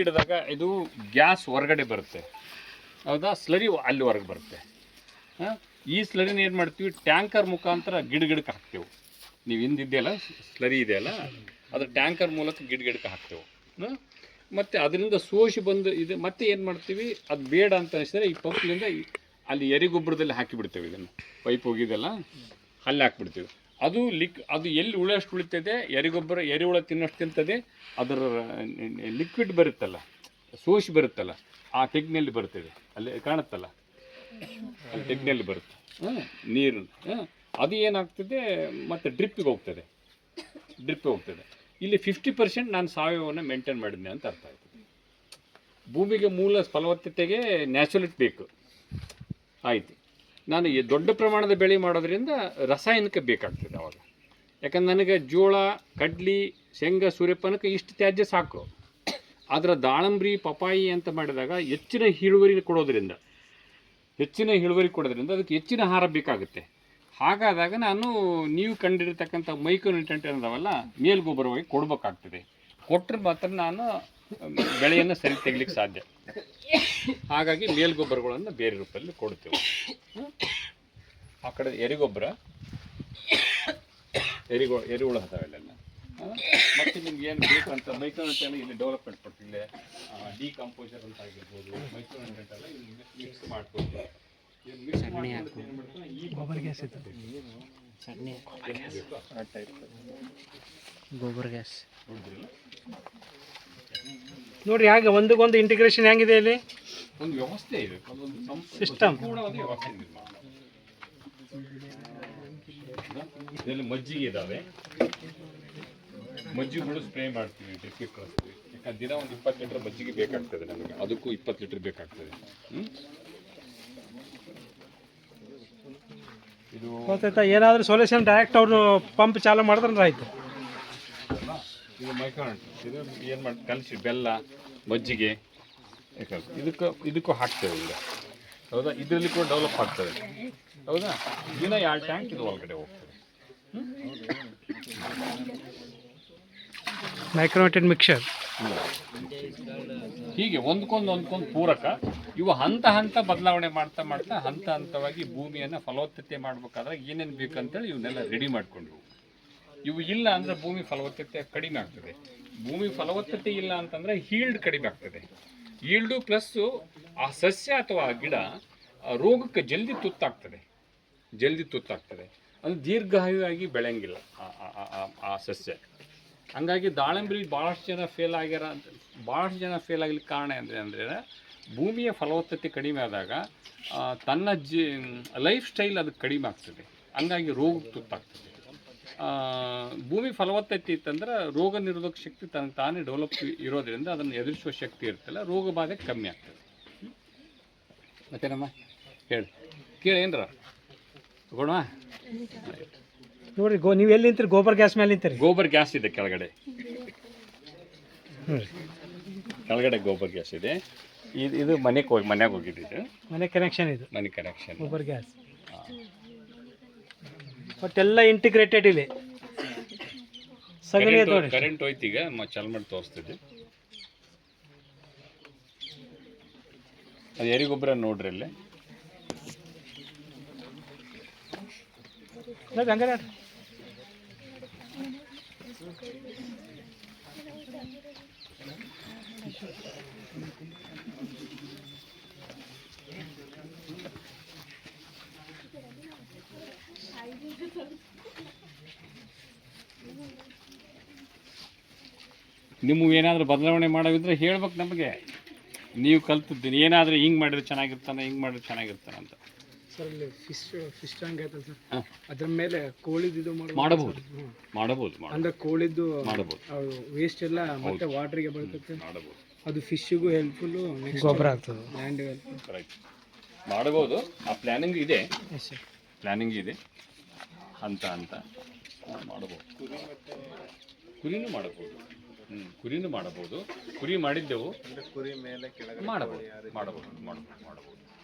ಹಿಡಿದಾಗ ಇದು ಗ್ಯಾಸ್ ಹೊರಗಡೆ ಬರುತ್ತೆ. ಹೌದಾ? ಸ್ಲರಿ ಅಲ್ಲಿ ಹೊರಗೆ ಬರುತ್ತೆ. ಈ ಸ್ಲರಿನ ಏನು ಮಾಡ್ತೀವಿ? ಟ್ಯಾಂಕರ್ ಮುಖಾಂತರ ಗಿಡ ಗಿಡಕ್ಕೆ ಹಾಕ್ತೇವೆ. ನೀವು ಹಿಂದಿದೆಯಲ್ಲ ಸ್ಲರಿ ಇದೆಯಲ್ಲ? ಅದು ಟ್ಯಾಂಕರ್ ಮೂಲಕ ಗಿಡ ಗಿಡಕ್ಕೆ ಹಾಕ್ತೇವೆ ಮತ್ತು ಅದರಿಂದ ಸೋಸಿ ಬಂದು ಇದು ಮತ್ತೆ ಏನು ಮಾಡ್ತೀವಿ? ಅದು ಬೇಡ ಅಂತ ಅನಿಸಿದ್ರೆ ಈ ಪಂಪ್ಲಿಂದ ಅಲ್ಲಿ ಎರಿಗೊಬ್ಬರದಲ್ಲಿ ಹಾಕಿಬಿಡ್ತೇವೆ ಇದನ್ನು. ಪೈಪ್ ಹೋಗಿದೆಲ್ಲ ಅಲ್ಲಿ ಹಾಕ್ಬಿಡ್ತೀವಿ. ಅದು ಲಿಕ್, ಅದು ಎಲ್ಲಿ ಉಳಿಯಷ್ಟು ಉಳಿತದೆ, ಎರಿಗೊಬ್ಬರ ಎರೆಹುಳ ತಿನ್ನಷ್ಟು ತಿಂತದೆ, ಅದರ ಲಿಕ್ವಿಡ್ ಬರುತ್ತಲ್ಲ, ಸೋಸಿ ಬರುತ್ತಲ್ಲ, ಆ ತೆಗ್ನಲ್ಲಿ ಬರ್ತದೆ, ಅಲ್ಲಿ ಕಾಣುತ್ತಲ್ಲ, ಅಲ್ಲಿ ತೆಗ್ನಲ್ಲಿ ಬರುತ್ತೆ. ನೀರು. ಅದು ಏನಾಗ್ತದೆ, ಮತ್ತು ಡ್ರಿಪ್ಪಿಗೆ ಹೋಗ್ತದೆ ಡ್ರಿಪ್ಪಿಗೆ ಹೋಗ್ತದೆ. ಇಲ್ಲಿ ಫಿಫ್ಟಿ ಪರ್ಸೆಂಟ್ ನಾನು ಸಾವಯವವನ್ನು ಮೇಂಟೈನ್ ಮಾಡಿದ್ದೆ ಅಂತ ಅರ್ಥ ಆಯ್ತು. ಭೂಮಿಗೆ ಮೂಲ ಫಲವತ್ತತೆಗೆ ನ್ಯಾಚುರಲಿಟಿ ಬೇಕು. ಆಯಿತು. ನಾನು ಈ ದೊಡ್ಡ ಪ್ರಮಾಣದ ಬೆಳೆ ಮಾಡೋದ್ರಿಂದ ರಾಸಾಯನಿಕ ಬೇಕಾಗ್ತದೆ ಅವಾಗ. ಯಾಕಂದ್ರೆ ನನಗೆ ಜೋಳ, ಕಡ್ಲಿ, ಶೇಂಗಾ ಸೂರ್ಯಪಾನಕ್ಕೆ ಇಷ್ಟು ತ್ಯಾಜ್ಯ ಸಾಕು. ಆದರೆ ದಾಳಂಬ್ರಿ ಪಪಾಯಿ ಅಂತ ಮಾಡಿದಾಗ ಹೆಚ್ಚಿನ ಇಳುವರಿ ಕೊಡೋದ್ರಿಂದ, ಹೆಚ್ಚಿನ ಇಳುವರಿ ಕೊಡೋದ್ರಿಂದ ಅದಕ್ಕೆ ಹೆಚ್ಚಿನ ಆಹಾರ ಬೇಕಾಗುತ್ತೆ. ಹಾಗಾದಾಗ ನಾನು ನೀವು ಕಂಡಿರ್ತಕ್ಕಂಥ ಮೈಕ್ರೋ ನ್ಯೂಟ್ರೆಂಟ್ ಏನದಾವಲ್ಲ ಮೇಲ್ಗೊಬ್ಬರವಾಗಿ ಕೊಡಬೇಕಾಗ್ತದೆ. ಕೊಟ್ಟರೆ ಮಾತ್ರ ನಾನು ಬೆಳೆಯನ್ನು ಸರಿ ತೆಗಿಲಿಕ್ಕೆ ಸಾಧ್ಯ. ಹಾಗಾಗಿ ಮೇಲ್ಗೊಬ್ಬರಗಳನ್ನು ಬೇರೆ ರೂಪದಲ್ಲಿ ಕೊಡ್ತೇವೆ? ಆ ಕಡೆ ಎರಿಗೊಬ್ಬರ ಎರಿಗೊ ಎರಿಹುಳ ಇಲ್ಲೆಲ್ಲ. ಮತ್ತು ನಿಮ್ಗೆ ಏನು ಬೇಕು ಅಂತ ಮೈಕ್ರೋ ಎಲ್ಲ ಇಲ್ಲಿ ಡೆವಲಪ್ಮೆಂಟ್ ಕೊಟ್ಟಿಲ್ಲ ಡಿಕಂಪೋಸರ್ ಅಂತ ಆಗಿರ್ಬೋದು ನ್ಯೂಟ್ರೆಂಟ್ ಎಲ್ಲ ಇಲ್ಲಿ ಮಿಕ್ಸ್ ಮಾಡ್ಕೊಡ್ತೀವಿ. ಮಿಕ್ಸ್ ಮಾಡ್ಕೊಂಡು ಏನು ಮಾಡ್ತಾರೆ ಈ ಗೊಬ್ಬರ ಗ್ಯಾಸ್ ಸಗಣಿ ಗೊಬ್ಬರ ಗ್ಯಾಸ್ ನೋಡ್ರಿ ಹೇಗೆ ಒಂದಕ್ಕೊಂದು ಇಂಟಿಗ್ರೇಷನ್ ಹೆಂಗಿದೆ ಇಲ್ಲಿ? ಒಂದು ವ್ಯವಸ್ಥೆ ಇದೆ. ಸಿಸ್ಟಮ್ ಇದರಲ್ಲಿ ಮಜ್ಜಿಗೆ ಇದ್ದಾವೆ ಮಜ್ಜಿಗೆಗಳು ಸ್ಪ್ರೇ ಮಾಡ್ತೀವಿ ಡ್ರಿಪ್ಗೆ ಕಳಿಸ್ತೀವಿ. ಯಾಕಂದ್ರೆ ದಿನ ಒಂದು ಇಪ್ಪತ್ತು ಲೀಟ್ರ್ ಮಜ್ಜಿಗೆ ಬೇಕಾಗ್ತದೆ ನಮಗೆ. ಅದಕ್ಕೂ ಇಪ್ಪತ್ತು ಲೀಟ್ರ್ ಬೇಕಾಗ್ತದೆ? ಇದು ಏನಾದರೂ ಸೊಲ್ಯೂಷನ್ ಡೈರೆಕ್ಟ್ ಅವರು ಪಂಪ್ ಚಾಲು ಮಾಡಿದ್ರೆ ಆಯ್ತು. ಇದು ಮೈಕ್ರೋನ್ ಇದು ಏನು ಮಾಡಿ ಕಲಸಿ ಬೆಲ್ಲ ಮಜ್ಜಿಗೆ. ಇದಕ್ಕೂ ಇದಕ್ಕೂ ಹಾಕ್ತೇವೆ ಈಗ. ಹೌದಾ? ಇದರಲ್ಲಿ ಕೂಡ ಡೆವಲಪ್ ಆಗ್ತದೆ. ಹೌದಾ? ದಿನ ಎರಡು ಟ್ಯಾಂಕ್ ಇದು ಒಳಗಡೆ ಹೋಗ್ತದೆ. ಮೈಕ್ರೋಟೆಡ್ ಮಿಕ್ಸರ್ ಹೀಗೆ ಒಂದ್ಕೊಂದು ಒಂದ್ಕೊಂದು ಪೂರಕ ಇವು ಹಂತ ಹಂತ ಬದಲಾವಣೆ ಮಾಡ್ತಾ ಮಾಡ್ತಾ ಹಂತ ಹಂತವಾಗಿ ಭೂಮಿಯನ್ನು ಫಲವತ್ತತೆ ಮಾಡ್ಬೇಕಾದ್ರೆ ಏನೇನು ಬೇಕಂತೇಳಿ ಇವನ್ನೆಲ್ಲ ರೆಡಿ ಮಾಡ್ಕೊಂಡ್ರು ಇವು ಇಲ್ಲ ಅಂದ್ರೆ ಭೂಮಿ ಫಲವತ್ತತೆ ಕಡಿಮೆ ಆಗ್ತದೆ. ಭೂಮಿ ಫಲವತ್ತತೆ ಇಲ್ಲ ಅಂತಂದ್ರೆ ಹೀಲ್ಡ್ ಕಡಿಮೆ ಆಗ್ತದೆ. ಈಲ್ಡು ಪ್ಲಸ್ಸು ಆ ಸಸ್ಯ ಅಥವಾ ಆ ಗಿಡ ರೋಗಕ್ಕೆ ಜಲ್ದಿ ತುತ್ತಾಗ್ತದೆ. ಜಲ್ದಿ ತುತ್ತಾಗ್ತದೆ. ಅದು ದೀರ್ಘಾಯುವಾಗಿ ಬೆಳೆಯಂಗಿಲ್ಲ ಆ- ಸಸ್ಯ. ಹಂಗಾಗಿ ದಾಳಿಂಬ್ರಿ ಭಾಳಷ್ಟು ಜನ ಫೇಲ್ ಆಗ್ಯಾರ ಭಾಳಷ್ಟು ಜನ ಫೇಲ್ ಆಗಲಿಕ್ಕೆ ಕಾರಣ ಅಂದರೆ ಅಂದರೆ ಭೂಮಿಯ ಫಲವತ್ತತೆ ಕಡಿಮೆ ಆದಾಗ ತನ್ನ ಜಿ, ಲೈಫ್ ಸ್ಟೈಲ್ ಅದು ಕಡಿಮೆ ಆಗ್ತದೆ. ಹಂಗಾಗಿ ರೋಗ ತುತ್ತಾಗ್ತದೆ. ಭೂಮಿ ಫಲವತ್ತತೆ ಇತ್ತಂದ್ರೆ ರೋಗ ನಿರೋಧಕ ಶಕ್ತಿ ತನಗೆ ತಾನೇ ಡೆವಲಪ್ ಇರೋದ್ರಿಂದ ಅದನ್ನು ಎದುರಿಸುವ ಶಕ್ತಿ ಇರ್ತಲ್ಲ ರೋಗ ಬಾಧೆ ಕಮ್ಮಿ ಆಗ್ತದೆ? ಮತ್ತೇನಮ್ಮ? ಹೇಳಿ. ಕೇಳಿ ಏನ್ರ? ತಗೋಣ ನೋಡ್ರಿ ಗೋ ನೀವು ಎಲ್ಲಿ ನಿಂತೀರಿ? ಗೋಬರ್ ಗ್ಯಾಸ್ ಮೇಲೆ ನಿಂತೀರಿ? ಗೋಬರ್ ಗ್ಯಾಸ್ ಇದೆ ಕೆಳಗಡೆ. ಕೆಳಗಡೆ ಗೋಬರ್ ಗ್ಯಾಸ್ ಇದೆ. ಇದು ಇದು ಮನೆಗೆ ಹೋಗಿ ಮನೆಗೆ ಹೋಗಿದ್ದು ಮನೆ ಕನೆಕ್ಷನ್ ಇದು. ಮನೆ ಕನೆಕ್ಷನ್ ಗೋಬರ್ ಗ್ಯಾಸ್. ಒಟ್ಟೆಲ್ಲ ಇಂಟಿಗ್ರೇಟೆಡ್ ಇಲ್ಲಿ ಸಗಣಿ ನೋಡಿ ಕರೆಂಟ್ ಹೋಯ್ತು ಈಗ ಚಾಲು ಮಾಡಿ ತೋರಿಸ್ತಿದ್ದೆ. ಅದು ಎರಿಗೊಬ್ಬರ ನೋಡ್ರಿ ಅಲ್ಲೇ ನೋಡಿ ಹಂಗಾರೆ ನೋಡ್ರಿ. ನಿಮಗೆ ಏನಾದರೂ ಬದಲಾವಣೆ ಮಾಡೋದಿದ್ರೆ ಹೇಳ್ಬೇಕು ನಮಗೆ. ನೀವು ಕಲ್ತಿದ್ದೀನಿ ಏನಾದರೂ ಹಿಂಗೆ ಮಾಡಿದ್ರೆ ಚೆನ್ನಾಗಿರ್ತಾನೆ ಹಿಂಗೆ ಮಾಡಿದ್ರೆ ಚೆನ್ನಾಗಿರ್ತಾನೆ ಅಂತ. ಸರ್ ಇಲ್ಲಿ ಫಿಶ್ ಫಿಶ್ ಟ್ಯಾಂಕ್ ಐತಲ್ಲ ಸರ್. ಹಾಂ. ಅದ್ರ ಮೇಲೆ ಕೋಳಿದ್ದು ಇದು ಮಾಡ್ಬೋದು ಮಾಡಬಹುದು ಮಾಡಬಹುದು ಮಾಡ ಅಂದ್ರೆ ಕೋಳಿದ್ದು ಮಾಡಬಹುದು. ವೇಸ್ಟ್ ಎಲ್ಲ ಮತ್ತೆ ವಾಟ್ರಿಗೆ ಬರ್ತೈತೆ. ಮಾಡಬಹುದು. ಅದು ಫಿಶ್ಗೂ ಹೆಲ್ಪ್ಫುಲ್ಲು ಗೊಬ್ಬರ ಆಗ್ತದೆ. ಲ್ಯಾಂಡ್ ರೈಟ್ ಮಾಡಬಹುದು. ಆ ಪ್ಲ್ಯಾನಿಂಗ್ ಇದೆ. ಎಸ್ ಸರ್ ಪ್ಲ್ಯಾನಿಂಗ್ ಇದೆ. ಹಂತ ಅಂತ ಮಾಡಬಹುದು. ಕುರಿನೂ ಮಾಡಬಹುದು. ಕುರಿನೂ ಮಾಡಬಹುದು. ಕುರಿ ಮಾಡಿದ್ದೆವು. ಕುರಿ ಮೇಲೆ ಕೆಳಗಡೆ ಮಾಡಬಹುದು ಮಾಡಬಹುದು ಮಾಡಬಹುದು ಮಾಡಬಹುದು.